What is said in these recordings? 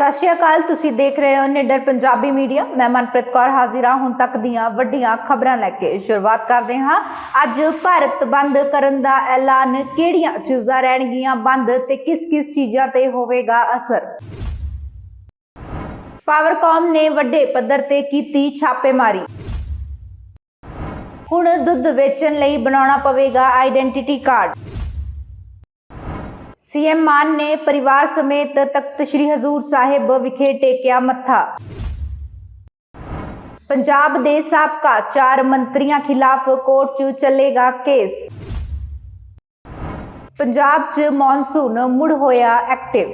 ਸਤਿ ਸ਼੍ਰੀ ਅਕਾਲ, ਤੁਸੀਂ ਦੇਖ ਰਹੇ ਹੋ ਨਿਡਰ ਪੰਜਾਬੀ ਮੀਡੀਆ। ਮੈਂ ਮਨਪ੍ਰੀਤ ਕੌਰ ਹਾਜ਼ਰ ਹਾਂ। ਹੁਣ ਤੱਕ ਦੀਆਂ ਵੱਡੀਆਂ ਖਬਰਾਂ ਲੈ ਕੇ ਸ਼ੁਰੂਆਤ ਕਰਦੇ ਹਾਂ। ਅੱਜ ਭਾਰਤ ਬੰਦ ਕਰਨ ਦਾ ਐਲਾਨ ਕਿਹੜੀਆਂ ਚੀਜ਼ਾਂ ਰਹਿਣਗੀਆਂ ਬੰਦ ਤੇ ਕਿਸ-ਕਿਸ ਚੀਜ਼ਾਂ ਤੇ ਹੋਵੇਗਾ ਅਸਰ? ਪਾਵਰਕਾਮ ਨੇ ਵੱਡੇ ਪੱਧਰ ਤੇ ਕੀਤੀ ਛਾਪੇਮਾਰੀ। ਹੁਣ ਦੁੱਧ ਵੇਚਣ ਲਈ ਬਣਾਉਣਾ ਪਵੇਗਾ ਆਈਡੈਂਟੀਟੀ ਕਾਰਡ। ਸੀਐਮ ਮਾਨ ਨੇ ਪਰਿਵਾਰ ਸਮੇਤ ਤਖਤ ਸ੍ਰੀ ਹਜ਼ੂਰ ਸਾਹਿਬ ਵਿਖੇ ਟੇਕਿਆ ਮੱਥਾ ਪੰਜਾਬ ਦੇ ਸਾਬਕਾ ਚਾਰ ਮੰਤਰੀਆਂ ਖਿਲਾਫ ਕੋਰਟ 'ਚ ਚੱਲੇਗਾ ਕੇਸ ਪੰਜਾਬ 'ਚ ਮੌਨਸੂਨ ਮੁੜ ਹੋਇਆ ਐਕਟਿਵ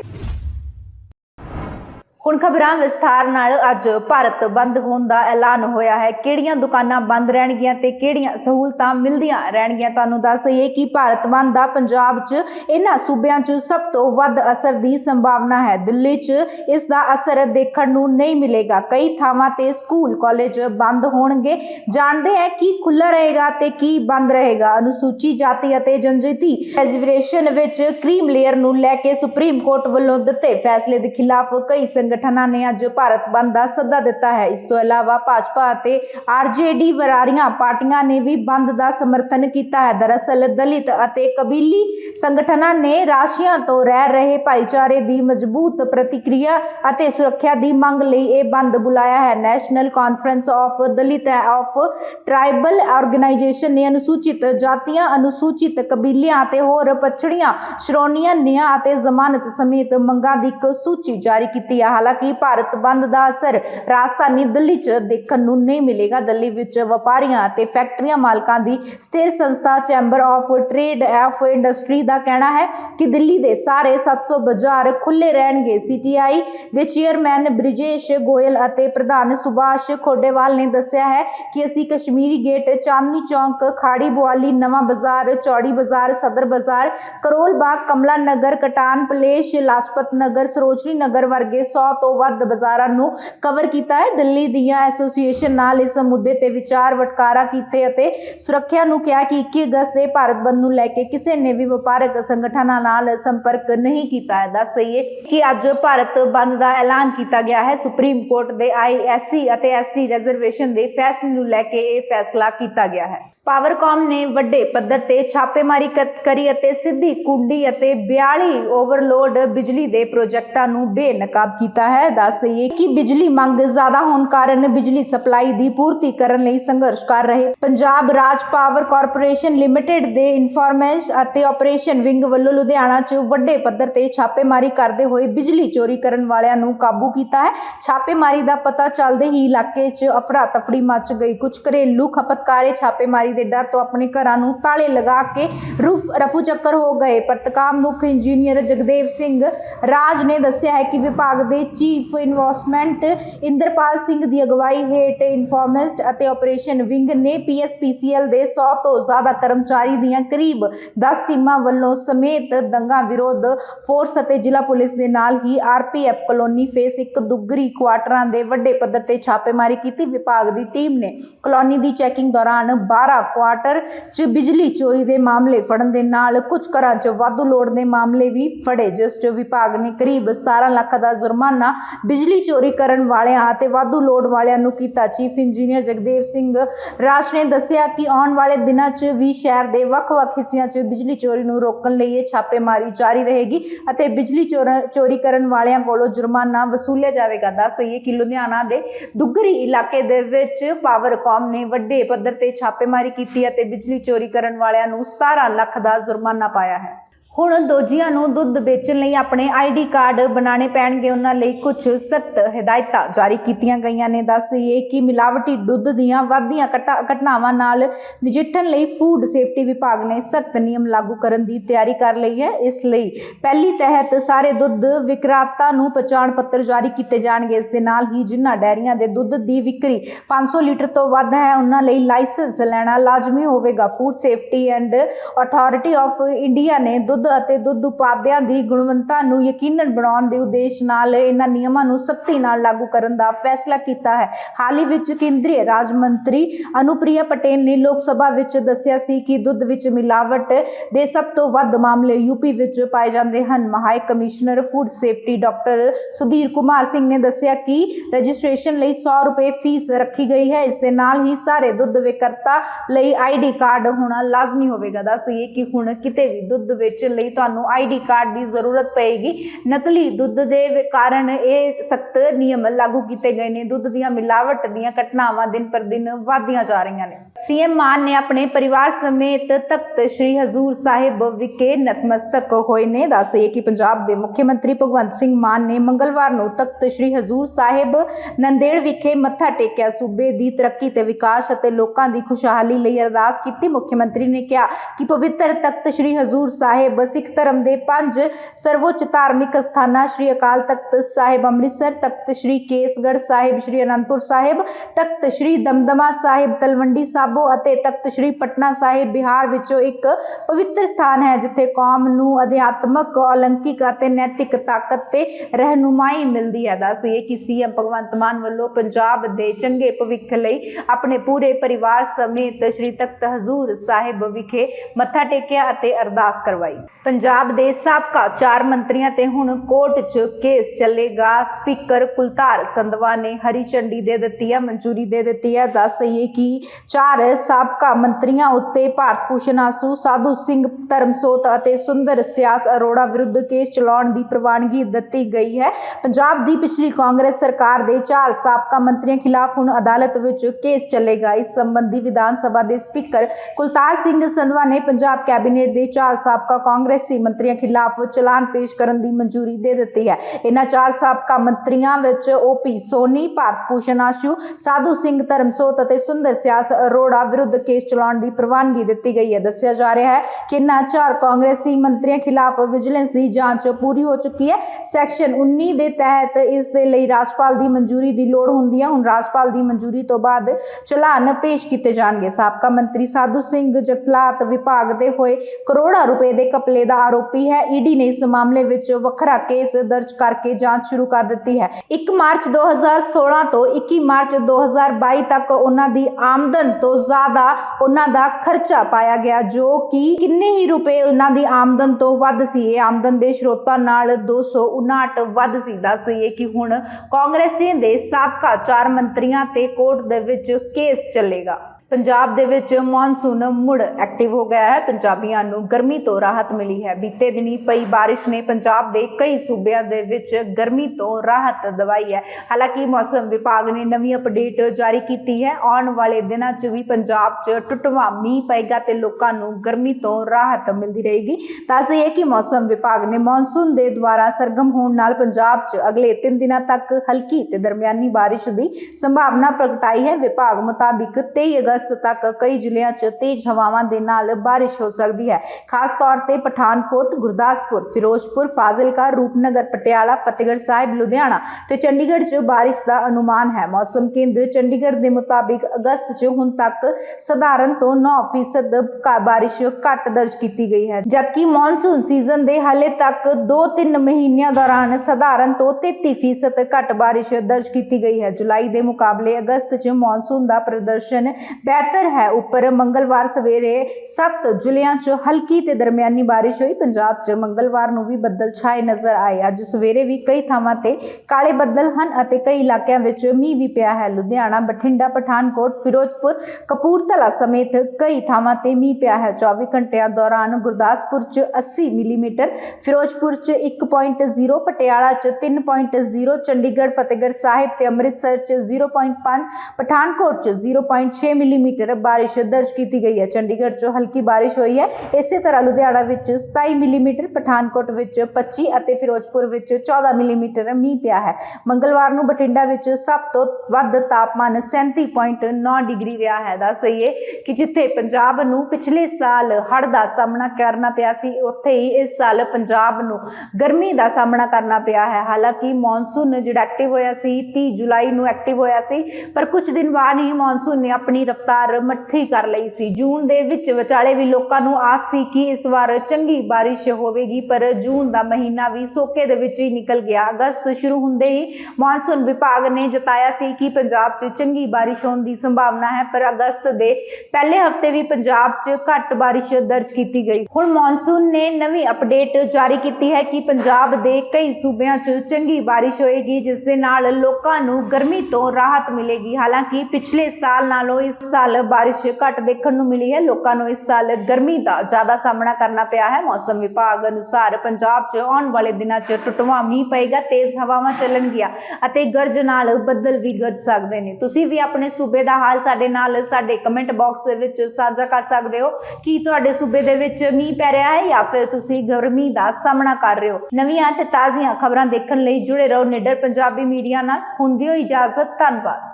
ਹੁਣ ਖਬਰਾਂ ਵਿਸਥਾਰ ਨਾਲ ਅੱਜ ਭਾਰਤ ਬੰਦ ਹੋਣ ਦਾ ਐਲਾਨ ਹੋਇਆ ਹੈ। ਕਿਹੜੀਆਂ ਦੁਕਾਨਾਂ ਬੰਦ ਰਹਿਣਗੀਆਂ ਤੇ ਕਿਹੜੀਆਂ ਸਹੂਲਤਾਂ ਮਿਲਦੀਆਂ ਰਹਿਣਗੀਆਂ? ਤੁਹਾਨੂੰ ਦੱਸਈਏ ਕਿ ਭਾਰਤ ਬੰਦ ਦਾ ਪੰਜਾਬ 'ਚ ਇਹਨਾਂ ਸੂਬਿਆਂ 'ਚ ਸਭ ਤੋਂ ਵੱਧ ਅਸਰ ਦੀ ਸੰਭਾਵਨਾ ਹੈ। ਦਿੱਲੀ 'ਚ ਇਸ ਦਾ ਅਸਰ ਦੇਖਣ ਨੂੰ ਨਹੀਂ ਮਿਲੇਗਾ। ਕਈ ਥਾਵਾਂ ਤੇ ਸਕੂਲ, ਕਾਲਜ ਬੰਦ ਹੋਣਗੇ। ਜਾਣਦੇ ਹੈ ਕੀ ਖੁੱਲ੍ਹਾ ਰਹੇਗਾ ਤੇ ਕੀ ਬੰਦ ਰਹੇਗਾ। ਅਨੁਸੂਚੀ ਜਾਤੀ ਅਤੇ ਜਨਜਾਤੀ ਰਿਜ਼ਰਵੇਸ਼ਨ ਵਿੱਚ ਕ੍ਰੀਮ ਲੇਅਰ ਨੂੰ ਲੈ ਕੇ ਸੁਪਰੀਮ ਕੋਰਟ ਵੱਲੋਂ ਦਿੱਤੇ ਫੈਸਲੇ ਦੇ ਖਿਲਾਫ ਕਈ ਸੰਗਠਨਾਂ ਨੇ ਅੱਜ ਭਾਰਤ ਬੰਦ ਦਾ ਸੱਦਾ ਦਿੱਤਾ ਹੈ। ਇਸ ਤੋਂ ਇਲਾਵਾ ਭਾਜਪਾ ਅਤੇ ਆਰਜੇਡੀ ਵਰਾਰੀਆਂ ਪਾਰਟੀਆਂ ਨੇ ਵੀ ਬੰਦ ਦਾ ਸਮਰਥਨ ਕੀਤਾ ਹੈ। ਦਰਅਸਲ ਦਲਿਤ ਅਤੇ ਕਬੀਲੀ ਸੰਗਠਨਾਂ ਨੇ ਰਾਸ਼ੀਆਂ ਤੋਂ ਰਹਿ ਰਹੇ ਭਾਈਚਾਰੇ ਦੀ ਮਜ਼ਬੂਤ ਪ੍ਰਤੀਕਿਰਿਆ ਅਤੇ ਸੁਰੱਖਿਆ ਦੀ ਮੰਗ ਲਈ ਇਹ ਬੰਦ ਬੁਲਾਇਆ ਹੈ। National conference of Dalit of tribal organisation ਨੇ ਅਨੁਸੂਚਿਤ ਜਾਤੀਆਂ, ਅਨੁਸੂਚਿਤ ਕਬੀਲਿਆਂ ਅਤੇ ਹੋਰ ਪਛੜੀਆਂ ਸ਼੍ਰੋਣੀਆਂ ਨਿਆਂ ਅਤੇ ਜ਼ਮਾਨਤ ਸਮੇਤ ਮੰਗਾਂ ਦੀ ਇੱਕ ਸੂਚੀ ਜਾਰੀ ਕੀਤੀ ਹੈ। ਹਾਲਾਂਕਿ ਭਾਰਤ ਬੰਦ ਦਾ ਅਸਰ ਰਾਜਧਾਨੀ ਦਿੱਲੀ 'ਚ ਦੇਖਣ ਨੂੰ ਨਹੀਂ ਮਿਲੇਗਾ। ਦਿੱਲੀ ਵਿੱਚ ਵਪਾਰੀਆਂ ਅਤੇ ਫੈਕਟਰੀਆਂ ਮਾਲਕਾਂ ਦੀ ਸਥਿਰ ਸੰਸਥਾ chamber of trade of industry ਦਾ ਕਹਿਣਾ ਹੈ ਕਿ ਦਿੱਲੀ ਦੇ ਸਾਰੇ 700 ਬਾਜ਼ਾਰ ਖੁੱਲੇ ਰਹਿਣਗੇ। ਸੀਟੀਆਈ ਦੇ ਚੇਅਰਮੈਨ ਬ੍ਰਿਜੇਸ਼ ਗੋਇਲ ਅਤੇ ਪ੍ਰਧਾਨ ਸੁਭਾਸ਼ ਖੋਡੇਵਾਲ ਨੇ ਦੱਸਿਆ ਹੈ ਕਿ ਅਸੀਂ ਕਸ਼ਮੀਰੀ ਗੇਟ ਚਾਂਦਨੀ ਚੌਂਕ, ਖਾੜੀ ਬੁਆਲੀ, ਨਵਾਂ ਬਾਜ਼ਾਰ, ਚੌੜੀ ਬਾਜ਼ਾਰ, ਸਦਰ ਬਾਜ਼ਾਰ, ਕਰੋਲ ਬਾਗ, ਕਮਲਾ ਨਗਰ, ਕਟਾਨ, ਪਲੇਸ਼, ਲਾਜਪਤ ਨਗਰ, ਸਰੋਜਨੀ ਨਗਰ ਵਰਗੇ 100 ਤੋਂ ਵੱਧ ਬਾਜ਼ਾਰਾਂ ਨੂੰ ਕਵਰ ਕੀਤਾ ਹੈ। ਦਿੱਲੀ ਦੀਆਂ ਐਸੋਸੀਏਸ਼ਨ ਨਾਲ ਇਸ ਮੁੱਦੇ ਤੇ ਵਿਚਾਰ ਵਟਕਾਰਾ ਕੀਤੇ ਅਤੇ ਸੁਰੱਖਿਆ ਨੂੰ ਕਿਹਾ ਕਿ 21 ਅਗਸਤ ਦੇ ਭਾਰਤ ਬੰਦ ਨੂੰ ਲੈ ਕੇ ਕਿਸੇ ਨੇ ਵੀ ਵਪਾਰਕ ਸੰਗਠਨਾਂ ਨਾਲ ਸੰਪਰਕ ਨਹੀਂ ਕੀਤਾ ਹੈ। ਦੱਸ ਦਈਏ ਕਿ ਅੱਜ ਭਾਰਤ ਬੰਦ ਦਾ ਐਲਾਨ ਕੀਤਾ ਗਿਆ ਹੈ। ਸੁਪਰੀਮ ਕੋਰਟ ਦੇ ਆਈਐਸਸੀ ਅਤੇ ਐਸਟੀ ਰਿਜ਼ਰਵੇਸ਼ਨ ਦੇ ਫੈਸਲੇ ਨੂੰ ਲੈ ਕੇ ਇਹ ਫੈਸਲਾ ਕੀਤਾ ਗਿਆ ਹੈ। ਪਾਵਰਕਾਮ ਨੇ ਵੱਡੇ ਪੱਧਰ ਤੇ ਛਾਪੇਮਾਰੀ ਕਰੀ ਅਤੇ ਸਿੱਧੀ ਕੁੰਡੀ ਅਤੇ 42 ਓਵਰਲੋਡ ਬਿਜਲੀ ਦੇ ਪ੍ਰੋਜੈਕਟਾਂ ਨੂੰ ਬੇਨਕਾਬ ਕੀਤਾ ਹੈ, ਦੱਸ ਦਈਏ ਕਿ ਬਿਜਲੀ ਮੰਗ ਜ਼ਿਆਦਾ ਹੋਣ ਕਾਰਨ ਬਿਜਲੀ ਸਪਲਾਈ ਦੀ ਪੂਰਤੀ ਕਰਨ ਲਈ ਸੰਘਰਸ਼ ਕਰ ਰਹੇ Punjab Raj power corporation limited ਦੇ ਇਨਫੋਰਮੈਂਸ ਅਤੇ ਆਪਰੇਸ਼ਨ ਵਿੰਗ ਵੱਲੋਂ ਲੁਧਿਆਣਾ 'ਚ ਵੱਡੇ ਪੱਧਰ ਤੇ ਛਾਪੇਮਾਰੀ ਕਰਦੇ ਹੋਏ ਬਿਜਲੀ ਚੋਰੀ ਕਰਨ ਵਾਲਿਆਂ ਨੂੰ ਕਾਬੂ ਕੀਤਾ ਹੈ। ਛਾਪੇਮਾਰੀ ਦਾ ਪਤਾ ਚੱਲਦੇ ਹੀ ਇਲਾਕੇ 'ਚ ਅਫਰਾ ਤਫੜੀ ਮਚ ਗਈ। ਕੁਝ ਘਰੇਲੂ ਖਪਤਕਾਰੇ ਛਾਪੇਮਾਰੀ ਦੇ ਡਰ ਤੋਂ ਆਪਣੇ ਘਰਾਂ ਨੂੰ ਤਾਲੇ ਲਗਾ ਕੇ ਰੂਫ ਰਫੂ ਚੱਕਰ ਹੋ ਗਏ। ਪਰਤਕਾਮ ਮੁੱਖ ਇੰਜੀਨੀਅਰ ਜਗਦੇਵ ਸਿੰਘ ਰਾਜ ਨੇ ਦੱਸਿਆ ਹੈ ਕਿ ਵਿਭਾਗ ਦੇ ਚੀਫ ਇਨਵੈਸਟਮੈਂਟ ਇੰਦਰਪਾਲ ਸਿੰਘ ਦੀ ਅਗਵਾਈ ਹੇਠ ਇਨਫੋਰਮਿਸਟ ਅਤੇ ਆਪਰੇਸ਼ਨ ਵਿੰਗ ਨੇ ਪੀਐਸਪੀਸੀਐਲ ਦੇ 100 ਤੋਂ ਜ਼ਿਆਦਾ ਕਰਮਚਾਰੀ ਦੀਆਂ ਕਰੀਬ 10 ਟੀਮਾਂ ਵੱਲੋਂ ਸਮੇਤ ਦੰਗਾ ਵਿਰੋਧ ਫੋਰਸ ਅਤੇ ਜ਼ਿਲ੍ਹਾ ਪੁਲਿਸ ਦੇ ਨਾਲ ਹੀ ਆਰਪੀਐਫ ਕਲੋਨੀ ਫੇਸ ਇੱਕ ਦੁੱਗਰੀ ਕੁਆਟਰਾਂ ਦੇ ਵੱਡੇ ਪੱਧਰ ਤੇ ਛਾਪੇਮਾਰੀ ਕੀਤੀ। ਵਿਭਾਗ ਦੀ ਟੀਮ ਨੇ ਕਲੋਨੀ ਦੀ ਚੈਕਿੰਗ ਦੌਰਾਨ 12 ਕੁਆਟਰ 'ਚ ਬਿਜਲੀ ਚੋਰੀ ਦੇ ਮਾਮਲੇ ਫੜਨ ਦੇ ਨਾਲ ਕੁਝ ਘਰਾਂ 'ਚ ਵਾਧੂ ਲੋੜ ਦੇ ਮਾਮਲੇ ਵੀ ਫੜੇ, ਜਿਸ 'ਚ ਵਿਭਾਗ ਨੇ ਕਰੀਬ 17 ਲੱਖ ਦਾ ਜੁਰਮਾਨਾ ਬਿਜਲੀ ਚੋਰੀ ਕਰਨ ਵਾਲਿਆਂ ਅਤੇ ਵਾਧੂ ਲੋੜ ਵਾਲਿਆਂ ਨੂੰ ਕੀਤਾ ਚੀਫ ਇੰਜੀਨੀਅਰ ਜਗਦੇਵ ਸਿੰਘ। ਰਾਜ ਨੇ ਦੱਸਿਆ ਕਿ ਆਉਣ ਵਾਲੇ ਦਿਨਾਂ 'ਚ ਵੀ ਸ਼ਹਿਰ ਦੇ ਵੱਖ-ਵੱਖ ਹਿੱਸਿਆਂ 'ਚ ਬਿਜਲੀ ਚੋਰੀ ਨੂੰ ਰੋਕਣ ਲਈ ਇਹ ਛਾਪੇਮਾਰੀ ਜਾਰੀ ਰਹੇਗੀ ਅਤੇ ਬਿਜਲੀ ਚੋਰ- ਚੋਰੀ ਕਰਨ ਵਾਲਿਆਂ ਕੋਲੋਂ ਜੁਰਮਾਨਾ ਵਸੂਲਿਆ ਜਾਵੇਗਾ। ਦੱਸ ਦੱਸਈਏ ਕਿ ਲੁਧਿਆਣਾ ਦੇ ਦੁੱਗਰੀ ਇਲਾਕੇ ਦੇ ਵਿੱਚ ਪਾਵਰਕਾਮ ਨੇ ਵੱਡੇ ਪੱਧਰ ਤੇ ਛਾਪੇਮਾਰੀ ਕੀਤੀ ਅਤੇ ਬਿਜਲੀ ਚੋਰੀ ਕਰਨ ਵਾਲਿਆਂ ਨੂੰ 17 ਲੱਖ ਦਾ ਜੁਰਮਾਨਾ ਪਾਇਆ ਹੈ। ਹੁਣ ਦੋਜੀਆਂ ਨੂੰ ਦੁੱਧ ਵੇਚਣ ਲਈ ਆਪਣੇ ਆਈਡੀ ਕਾਰਡ ਬਣਾਉਣੇ ਪੈਣਗੇ। ਉਹਨਾਂ ਲਈ ਕੁਝ ਸਖਤ ਹਦਾਇਤਾਂ ਜਾਰੀ ਕੀਤੀਆਂ ਗਈਆਂ ਨੇ। ਦੱਸਈਏ ਕਿ ਮਿਲਾਵਟੀ ਦੁੱਧ ਦੀਆਂ ਵੱਧਦੀਆਂ ਘਟਾ- ਘਟਨਾਵਾਂ ਨਾਲ ਨਜਿੱਠਣ ਲਈ ਫੂਡ ਸੇਫਟੀ ਵਿਭਾਗ ਨੇ ਸਖਤ ਨਿਯਮ ਲਾਗੂ ਕਰਨ ਦੀ ਤਿਆਰੀ ਕਰ ਲਈ ਹੈ। ਇਸ ਲਈ ਪਹਿਲੀ ਤਹਿਤ ਸਾਰੇ ਦੁੱਧ ਵਿਕਰੇਤਾ ਨੂੰ ਪਛਾਣ ਪੱਤਰ ਜਾਰੀ ਕੀਤੇ ਜਾਣਗੇ। ਇਸ ਦੇ ਨਾਲ ਹੀ ਜਿਨ੍ਹਾਂ ਡੈਰੀਆਂ ਦੇ ਦੁੱਧ ਦੀ ਵਿਕਰੀ 500 ਲੀਟਰ ਤੋਂ ਵੱਧ ਹੈ, ਉਹਨਾਂ ਲਈ ਲਾਇਸੈਂਸ ਲੈਣਾ ਲਾਜ਼ਮੀ ਹੋਵੇਗਾ। Food safety and authority of India ਨੇ ਦੁੱਧ ਦੁੱਧ ਅਤੇ ਦੁੱਧ ਉਪਾਦਿਆਂ ਦੀ ਗੁਣਵੱਤਾ ਨੂੰ ਯਕੀਨਨ ਬਣਾਉਣ ਦੇ ਉਦੇਸ਼ ਨਾਲ ਇਹਨਾਂ ਨਿਯਮਾਂ ਨੂੰ ਸਖਤੀ ਨਾਲ ਲਾਗੂ ਕਰਨ ਦਾ ਫੈਸਲਾ ਕੀਤਾ ਹੈ। ਹਾਲ ਹੀ ਵਿੱਚ ਕੇਂਦਰੀ ਰਾਜ ਮੰਤਰੀ ਅਨੁਪ੍ਰਿਆ ਪਟੇਲ ਨੇ ਲੋਕ ਸਭਾ ਵਿੱਚ ਦੱਸਿਆ ਸੀ ਕਿ ਦੁੱਧ ਵਿੱਚ ਮਿਲਾਵਟ ਦੇ ਸਭ ਤੋਂ ਵੱਧ ਮਾਮਲੇ ਯੂਪੀ ਵਿੱਚ ਪਾਏ ਜਾਂਦੇ ਹਨ। ਮਹਾਇ commissioner food safety doctor Sudhir Kumar Singh ਨੇ ਦੱਸਿਆ ਕਿ ਰਜਿਸਟ੍ਰੇਸ਼ਨ ਲਈ 100 ਰੁਪਏ ਫੀਸ ਰੱਖੀ ਗਈ ਹੈ। ਇਸ ਦੇ ਨਾਲ ਹੀ ਸਾਰੇ ਦੁੱਧ ਵਿਕਰਤਾ ਲਈ ਆਈਡੀ ਕਾਰਡ ਹੋਣਾ ਲਾਜ਼ਮੀ ਹੋਵੇਗਾ। ਦੱਸੀਏ ਕਿ ਹੁਣ ਕਿਤੇ ਵੀ ਦੁੱਧ ਵਿੱਚ ਲਈ ਤੁਹਾਨੂੰ ਆਈਡੀ ਕਾਰਡ ਦੀ ਜ਼ਰੂਰਤ ਪਏਗੀ। ਨਕਲੀ ਦੁੱਧ ਦੇ ਕਾਰਨ ਇਹ ਸਖਤ ਨਿਯਮ ਲਾਗੂ ਕੀਤੇ ਗਏ ਨੇ। ਦੁੱਧ ਦੀਆਂ ਮਿਲਾਵਟ ਦੀਆਂ ਘਟਨਾਵਾਂ ਦਿਨ ਪਰ ਦਿਨ ਵਧਦੀਆਂ ਜਾ ਰਹੀਆਂ ਨੇ। ਸੀਐਮ ਮਾਨ ਨੇ ਆਪਣੇ ਪਰਿਵਾਰ ਸਮੇਤ ਤਖਤ ਸ੍ਰੀ ਹਜ਼ੂਰ ਸਾਹਿਬ ਵਿਖੇ ਨਤਮਸਤਕ ਹੋਏ ਨੇ। ਦੱਸਿਏ ਕਿ ਪੰਜਾਬ ਦੇ ਮੁੱਖ ਮੰਤਰੀ ਭਗਵੰਤ ਸਿੰਘ ਮਾਨ ਨੇ ਮੰਗਲਵਾਰ ਨੂੰ ਤਖਤ ਸ੍ਰੀ ਹਜ਼ੂਰ ਸਾਹਿਬ ਨੰਦੇੜ ਵਿਖੇ ਮੱਥਾ ਟੇਕਿਆ। ਸੂਬੇ ਦੀ ਤਰੱਕੀ ਤੇ ਵਿਕਾਸ ਅਤੇ ਲੋਕਾਂ ਦੀ ਖੁਸ਼ਹਾਲੀ ਲਈ ਅਰਦਾਸ ਕੀਤੀ। ਮੁੱਖ ਮੰਤਰੀ ਨੇ ਕਿਹਾ ਕਿ ਪਵਿੱਤਰ ਤਖਤ ਸ੍ਰੀ ਹਜ਼ੂਰ ਸਾਹਿਬ ਸਿੱਖ ਧਰਮ ਦੇ ਪੰਜ ਸਰਵੋੱਚ ਧਾਰਮਿਕ ਸਥਾਨਾਂ ਸ੍ਰੀ ਅਕਾਲ ਤਖਤ ਸਾਹਿਬ ਅੰਮ੍ਰਿਤਸਰ, ਤਖਤ ਸ੍ਰੀ ਕੇਸਗੜ੍ਹ ਸਾਹਿਬ, ਸ੍ਰੀ ਅਨੰਦਪੁਰ ਸਾਹਿਬ, ਤਖਤ ਸ੍ਰੀ ਦਮਦਮਾ ਸਾਹਿਬ, ਤਲਵੰਡੀ ਸਾਬੋ ਅਤੇ ਤਖਤ ਸ੍ਰੀ ਪਟਨਾ ਸਾਹਿਬ ਬਿਹਾਰ ਵਿੱਚੋਂ ਇੱਕ ਪਵਿੱਤਰ ਸਥਾਨ ਹੈ, ਜਿੱਥੇ ਕੌਮ ਨੂੰ ਅਧਿਆਤਮਕ ਔਲੰਕਿਕ ਅਤੇ ਨੈਤਿਕ ਤਾਕਤ ਤੇ ਰਹਿਨੁਮਾਈ ਮਿਲਦੀ ਹੈ। ਦੱਸੀਏ ਕਿ ਸੀਐਮ ਭਗਵੰਤ ਮਾਨ ਵੱਲੋਂ ਪੰਜਾਬ ਦੇ ਚੰਗੇ ਭਵਿੱਖ ਲਈ ਆਪਣੇ ਪੂਰੇ ਪਰਿਵਾਰ ਸਮੇਤ ਸ੍ਰੀ ਤਖਤ ਹਜ਼ੂਰ ਸਾਹਿਬ ਵਿਖੇ ਮੱਥਾ ਟੇਕਿਆ ਅਤੇ ਅਰਦਾਸ ਕਰਵਾਈ। ਪੰਜਾਬ ਦੇ ਸਾਬਕਾ ਚਾਰ ਮੰਤਰੀਆਂ ਤੇ ਹੁਣ ਕੋਰਟ 'ਚ ਕੇਸ ਚੱਲੇਗਾ। ਸਪੀਕਰ ਕੁਲਤਾਰ ਸੰਧਵਾ ਨੇ ਹਰੀ ਝੰਡੀ ਦੇ ਦਿੱਤੀ ਹੈ ਮਨਜ਼ੂਰੀ ਦੇ ਦਿੱਤੀ ਹੈ ਦੱਸ ਸਹੀਏ ਕਿ ਚਾਰ ਸਾਬਕਾ ਮੰਤਰੀਆਂ ਉੱਤੇ ਭਾਰਤ ਭੂਸ਼ਣ ਆਸੂ, ਸਾਧੂ ਸਿੰਘ ਧਰਮਸੋਤ ਅਤੇ ਸੁੰਦਰ ਸਿਆਸ ਅਰੋੜਾ ਵਿਰੁੱਧ ਕੇਸ ਚਲਾਉਣ ਦੀ ਪ੍ਰਵਾਨਗੀ ਦਿੱਤੀ ਗਈ ਹੈ। ਪੰਜਾਬ ਦੀ ਪਿਛਲੀ ਕਾਂਗਰਸ ਸਰਕਾਰ ਦੇ ਚਾਰ ਸਾਬਕਾ ਮੰਤਰੀਆਂ ਖਿਲਾਫ ਹੁਣ ਅਦਾਲਤ ਵਿੱਚ ਕੇਸ ਚੱਲੇਗਾ। ਇਸ ਸੰਬੰਧੀ ਵਿਧਾਨ ਸਭਾ ਦੇ ਸਪੀਕਰ ਕੁਲਤਾਰ ਸਿੰਘ ਸੰਧਵਾ ਨੇ ਪੰਜਾਬ ਕੈਬਨਿਟ ਦੇ ਚਾਰ ਸਾਬਕਾ ਕਾਂਗਰਸੀ ਮੰਤਰੀਆਂ ਖਿਲਾਫ ਚਲਾਨ ਪੇਸ਼ ਕਰਨ ਦੀ ਮਨਜ਼ੂਰੀ ਦੇ ਦਿੱਤੀ ਹੈ। ਇਹਨਾਂ ਚਾਰ ਸਾਬਕਾ ਮੰਤਰੀਆਂ ਵਿੱਚ ਓਪੀ ਸੋਨੀ, ਭਾਰਤ ਭੂਸ਼ਣ ਆਸ਼ੂ, ਸਾਧੂ ਸਿੰਘ ਧਰਮਸੋਤ ਅਤੇ ਸੁੰਦਰ ਸਿਆਸ ਅਰੋੜਾ ਵਿਰੁੱਧ ਕੇਸ ਚਲਾਉਣ ਦੀ ਪ੍ਰਵਾਨਗੀ ਦਿੱਤੀ ਗਈ ਹੈ। ਦੱਸਿਆ ਜਾ ਰਿਹਾ ਹੈ ਕਿ ਇਹਨਾਂ ਚਾਰ ਕਾਂਗਰਸੀ ਮੰਤਰੀਆਂ ਖਿਲਾਫ ਵਿਜੀਲੈਂਸ ਦੀ ਜਾਂਚ ਪੂਰੀ ਹੋ ਚੁੱਕੀ ਹੈ। ਸੈਕਸ਼ਨ 19 ਦੇ ਤਹਿਤ ਇਸ ਦੇ ਲਈ ਰਾਜਪਾਲ ਦੀ ਮਨਜ਼ੂਰੀ ਦੀ ਲੋੜ ਹੁੰਦੀ ਹੈ। ਹੁਣ ਰਾਜਪਾਲ ਦੀ ਮਨਜ਼ੂਰੀ ਤੋਂ ਬਾਅਦ ਚਲਾਨ ਪੇਸ਼ ਕੀਤੇ ਜਾਣਗੇ। ਸਾਬਕਾ ਮੰਤਰੀ ਸਾਧੂ ਸਿੰਘ ਜਗਲਾਤ ਵਿਭਾਗ ਦੇ ਹੋਏ ਕਰੋੜਾਂ ਰੁਪਏ ਦੇ ਕਪਲੇ ਦਾ ਆਰੋਪੀ ਹੈ। ਈਡੀ ਨੇ ਇਸ ਮਾਮਲੇ ਵਿੱਚ ਵੱਖਰਾ ਕੇਸ ਦਰਜ ਕਰਕੇ ਜਾਂਚ ਸ਼ੁਰੂ ਕਰ ਦਿੱਤੀ ਹੈ। 1 ਮਾਰਚ 2016 ਤੋਂ 21 ਮਾਰਚ 2022 ਤੱਕ ਉਹਨਾਂ ਦੀ ਆਮਦਨ ਤੋਂ ਜ਼ਿਆਦਾ ਉਹਨਾਂ ਦਾ ਖਰਚਾ ਪਾਇਆ ਗਿਆ, ਜੋ ਕਿ ਕਿੰਨੇ ਹੀ ਰੁਪਏ ਉਹਨਾਂ ਦੀ ਆਮਦਨ ਤੋਂ ਵੱਧ ਸੀ। ਇਹ ਆਮਦਨ ਦੇ ਸਰੋਤਾਂ ਨਾਲ 259 ਵੱਧ ਸੀ ਦੱਸੀਏ ਕਿ ਹੁਣ ਕਾਂਗਰਸੀਆਂ ਦੇ ਸਾਬਕਾ ਚਾਰ ਮੰਤਰੀਆਂ ਤੇ ਕੋਰਟ ਦੇ ਵਿੱਚ ਕੇਸ ਚੱਲੇਗਾ। ਪੰਜਾਬ ਦੇ ਵਿੱਚ ਮੌਨਸੂਨ ਮੁੜ ਐਕਟਿਵ ਹੋ ਗਿਆ ਹੈ। ਪੰਜਾਬੀਆਂ ਨੂੰ ਗਰਮੀ ਤੋਂ ਰਾਹਤ ਮਿਲੀ ਹੈ। ਬੀਤੇ ਦਿਨੀ ਪਈ ਬਾਰਿਸ਼ ਨੇ ਪੰਜਾਬ ਦੇ ਕਈ ਸੂਬਿਆਂ ਦੇ ਵਿੱਚ ਗਰਮੀ ਤੋਂ ਰਾਹਤ ਦਵਾਈ ਹੈ। ਹਾਲਾਂਕਿ ਮੌਸਮ ਵਿਭਾਗ ਨੇ ਨਵੀਂ ਅਪਡੇਟ ਜਾਰੀ ਕੀਤੀ ਹੈ। ਆਉਣ ਵਾਲੇ ਦਿਨਾਂ 'ਚ ਵੀ ਪੰਜਾਬ 'ਚ ਟੁੱਟਵਾ ਮੀਂਹ ਪਏਗਾ ਤੇ ਲੋਕਾਂ ਨੂੰ ਗਰਮੀ ਤੋਂ ਰਾਹਤ ਮਿਲਦੀ ਰਹੇਗੀ। ਦੱਸ ਇਹ ਕਿ ਮੌਸਮ ਵਿਭਾਗ ਨੇ ਮੌਨਸੂਨ ਦੇ ਦੁਆਰਾ ਸਰਗਮ ਹੋਣ ਨਾਲ ਪੰਜਾਬ 'ਚ ਅਗਲੇ 3 ਦਿਨਾਂ ਤੱਕ ਹਲਕੀ ਤੇ ਦਰਮਿਆਨੀ ਬਾਰਿਸ਼ ਦੀ ਸੰਭਾਵਨਾ ਪ੍ਰਗਟਾਈ ਹੈ। ਵਿਭਾਗ ਮੁਤਾਬਿਕ 23 ਅਗਸਤ ਤੱਕ ਕਈ ਜ਼ਿਲ੍ਹਿਆਂ 'ਚ ਤੇਜ਼ ਹਵਾਵਾਂ ਦੇ ਨਾਲ ਬਾਰਿਸ਼ ਹੋ ਸਕਦੀ ਹੈ। ਖਾਸ ਤੌਰ ਤੇ ਪਠਾਨਕੋਟ, ਗੁਰਦਾਸਪੁਰ, ਫਿਰੋਜ਼ਪੁਰ, ਫਾਜ਼ਿਲਕਾ, ਰੂਪਨਗਰ, ਪਟਿਆਲਾ, ਫਤਿਹਗੜ੍ਹ ਸਾਹਿਬ, ਲੁਧਿਆਣਾ ਤੇ ਚੰਡੀਗੜ੍ਹ 'ਚ ਬਾਰਿਸ਼ ਦਾ ਅਨੁਮਾਨ ਹੈ। ਮੌਸਮ ਕੇਂਦਰ ਚੰਡੀਗੜ੍ਹ ਦੇ ਮੁਤਾਬਿਕ ਅਗਸਤ 'ਚ ਹੁਣ ਤੱਕ ਸਧਾਰਨ ਤੋਂ 9% ਬਾਰਿਸ਼ ਘੱਟ ਦਰਜ ਕੀਤੀ ਗਈ ਹੈ। ਜਦਕਿ ਮੌਨਸੂਨ ਸੀਜ਼ਨ ਦੇ ਹਾਲੇ ਤੱਕ 2-3 ਮਹੀਨਿਆਂ ਦੌਰਾਨ ਸਧਾਰਨ ਤੋਂ 33% ਘੱਟ ਬਾਰਿਸ਼ ਦਰਜ ਕੀਤੀ ਗਈ ਹੈ। ਜੁਲਾਈ ਦੇ ਮੁਕਾਬਲੇ ਅਗਸਤ 'ਚ ਮੌਨਸੂਨ ਦਾ ਪ੍ਰਦਰਸ਼ਨ ਬਿਹਤਰ ਹੈ। ਉੱਪਰ ਮੰਗਲਵਾਰ ਸਵੇਰੇ 7 ਜ਼ਿਲ੍ਹਿਆਂ 'ਚ ਹਲਕੀ ਤੇ ਦਰਮਿਆਨੀ ਬਾਰਿਸ਼ ਹੋਈ ਪੰਜਾਬ 'ਚ ਮੰਗਲਵਾਰ ਨੂੰ ਵੀ ਬੱਦਲ ਛਾਏ ਨਜ਼ਰ ਆਏ ਅੱਜ ਸਵੇਰੇ ਵੀ ਕਈ ਥਾਵਾਂ ਤੇ ਕਾਲੇ ਬੱਦਲ ਹਨ ਅਤੇ ਕਈ ਇਲਾਕਿਆਂ ਵਿੱਚ ਮੀਂਹ ਵੀ ਪਿਆ ਹੈ ਲੁਧਿਆਣਾ ਬਠਿੰਡਾ ਪਠਾਨਕੋਟ ਫਿਰੋਜ਼ਪੁਰ ਕਪੂਰਥਲਾ ਸਮੇਤ ਕਈ ਥਾਵਾਂ ਤੇ ਮੀਂਹ ਪਿਆ ਹੈ 24 ਘੰਟਿਆਂ ਦੌਰਾਨ ਗੁਰਦਾਸਪੁਰ 'ਚ 80 ਮਿਲੀਮੀਟਰ ਫਿਰੋਜ਼ਪੁਰ 'ਚ 1.0 ਪਟਿਆਲਾ 'ਚ 3.0 ਚੰਡੀਗੜ੍ਹ ਫਤਿਹਗੜ੍ਹ ਸਾਹਿਬ ਤੇ ਅੰਮ੍ਰਿਤਸਰ 'ਚ 0.5 ਪਠਾਨਕੋਟ 'ਚ 0.6 ਮਿਲੀਮੀਟਰ ਬਾਰਿਸ਼ ਦਰਜ ਕੀਤੀ ਗਈ ਹੈ ਚੰਡੀਗੜ੍ਹ 'ਚ ਹਲਕੀ ਬਾਰਿਸ਼ ਹੋਈ ਹੈ ਇਸੇ ਤਰ੍ਹਾਂ ਲੁਧਿਆਣਾ ਵਿੱਚ 27 ਮਿਲੀਮੀਟਰ, ਪਠਾਨਕੋਟ ਵਿੱਚ 25 ਅਤੇ ਫਿਰੋਜ਼ਪੁਰ ਵਿੱਚ 14 ਮਿਲੀਮੀਟਰ ਮੀਂਹ ਪਿਆ ਹੈ। ਮੰਗਲਵਾਰ ਨੂੰ ਬਠਿੰਡਾ ਵਿੱਚ ਸਭ ਤੋਂ ਵੱਧ ਤਾਪਮਾਨ 37.9 ਡਿਗਰੀ ਰਿਹਾ ਹੈ। ਦਾ ਸਹੀ ਕਿ ਜਿੱਥੇ ਪੰਜਾਬ ਨੂੰ ਪਿਛਲੇ ਸਾਲ ਹੜ੍ਹ ਦਾ ਸਾਹਮਣਾ ਕਰਨਾ ਪਿਆ ਸੀ, ਉੱਥੇ ਹੀ ਇਸ ਸਾਲ ਪੰਜਾਬ ਨੂੰ ਗਰਮੀ ਦਾ ਸਾਹਮਣਾ ਕਰਨਾ ਪਿਆ ਹੈ। ਹਾਲਾਂਕਿ ਮੌਨਸੂਨ ਜਿਹੜਾ ਐਕਟਿਵ ਹੋਇਆ ਸੀ 30 ਜੁਲਾਈ ਨੂੰ ਐਕਟਿਵ ਹੋਇਆ ਸੀ, ਪਰ ਕੁਝ ਦਿਨ ਬਾਅਦ ਹੀ ਮੌਨਸੂਨ ਨੇ ਆਪਣੀ ਰਫ਼ਤਾਰ ਮੱਠੀ ਕਰ ਲਈ ਸੀ। ਜੂਨ ਦੇ ਵਿੱਚ ਵਿਚਾਲੇ ਵੀ ਲੋਕਾਂ ਨੂੰ ਆਸ ਸੀ ਕਿ ਇਸ ਵਾਰ ਚੰਗੀ ਬਾਰਿਸ਼ ਹੋਵੇਗੀ, ਪਰ ਜੂਨ ਦਾ ਮਹੀਨਾ ਵੀ ਸੋਕੇ ਦੇ ਵਿੱਚ ਹੀ ਨਿਕਲ ਗਿਆ। ਅਗਸਤ ਸ਼ੁਰੂ ਹੁੰਦੇ ਹੀ ਮੌਨਸੂਨ ਵਿਭਾਗ ਨੇ ਜਤਾਇਆ ਸੀ ਕਿ ਪੰਜਾਬ 'ਚ ਚੰਗੀ ਬਾਰਿਸ਼ ਹੋਣ ਦੀ ਸੰਭਾਵਨਾ ਹੈ, ਪਰ ਅਗਸਤ ਦੇ ਪਹਿਲੇ ਹਫ਼ਤੇ ਵੀ ਪੰਜਾਬ 'ਚ ਘੱਟ ਬਾਰਿਸ਼ ਦਰਜ ਕੀਤੀ ਗਈ। ਹੁਣ ਮੌਨਸੂਨ ਨੇ ਨਵੀਂ ਅਪਡੇਟ ਜਾਰੀ ਕੀਤੀ ਹੈ ਕਿ ਪੰਜਾਬ ਦੇ ਕਈ ਸੂਬਿਆਂ 'ਚ ਚੰਗੀ ਬਾਰਿਸ਼ ਹੋਏਗੀ, ਜਿਸ ਦੇ ਨਾਲ ਲੋਕਾਂ ਨੂੰ ਗਰਮੀ ਤੋਂ ਰਾਹਤ ਮਿਲੇਗੀ। ਹਾਲਾਂਕਿ ਪਿਛਲੇ ਸਾਲ ਨਾਲੋਂ ਇਸ ਸਾਲ ਬਾਰਿਸ਼ ਘੱਟ ਦੇਖਣ ਨੂੰ ਮਿਲੀ ਹੈ। ਲੋਕਾਂ ਨੂੰ ਇਸ ਸਾਲ ਗਰਮੀ ਦਾ ਜ਼ਿਆਦਾ ਸਾਹਮਣਾ ਕਰਨਾ ਪਿਆ ਹੈ। ਮੌਸਮ ਵਿਭਾਗ ਅਨੁਸਾਰ ਪੰਜਾਬ 'ਚ ਆਉਣ ਵਾਲੇ ਦਿਨਾਂ 'ਚ ਟੁੱਟਵਾਂ ਮੀਂਹ ਪਏਗਾ, ਤੇਜ਼ ਹਵਾਵਾਂ ਚੱਲਣਗੀਆਂ ਅਤੇ ਗਰਜ ਨਾਲ ਬੱਦਲ ਵੀ ਗਰਜ ਸਕਦੇ ਨੇ। ਤੁਸੀਂ ਵੀ ਆਪਣੇ ਸੂਬੇ ਦਾ ਹਾਲ ਸਾਡੇ ਨਾਲ, ਸਾਡੇ ਕਮੈਂਟ ਬਾਕਸ ਦੇ ਵਿੱਚ ਸਾਂਝਾ ਕਰ ਸਕਦੇ ਹੋ। ਕੀ ਤੁਹਾਡੇ ਸੂਬੇ ਦੇ ਵਿੱਚ ਮੀਂਹ ਪੈ ਰਿਹਾ ਹੈ ਜਾਂ ਫਿਰ ਤੁਸੀਂ ਗਰਮੀ ਦਾ ਸਾਹਮਣਾ ਕਰ ਰਹੇ ਹੋ? ਨਵੀਆਂ ਤੇ ਤਾਜ਼ੀਆਂ ਖਬਰਾਂ ਦੇਖਣ ਲਈ ਜੁੜੇ ਰਹੋ ਨਿਡਰ ਪੰਜਾਬੀ ਮੀਡੀਆ ਨਾਲ। ਹੁੰਦੀ ਹੋ ਇਜਾਜ਼ਤ, ਧੰਨਵਾਦ।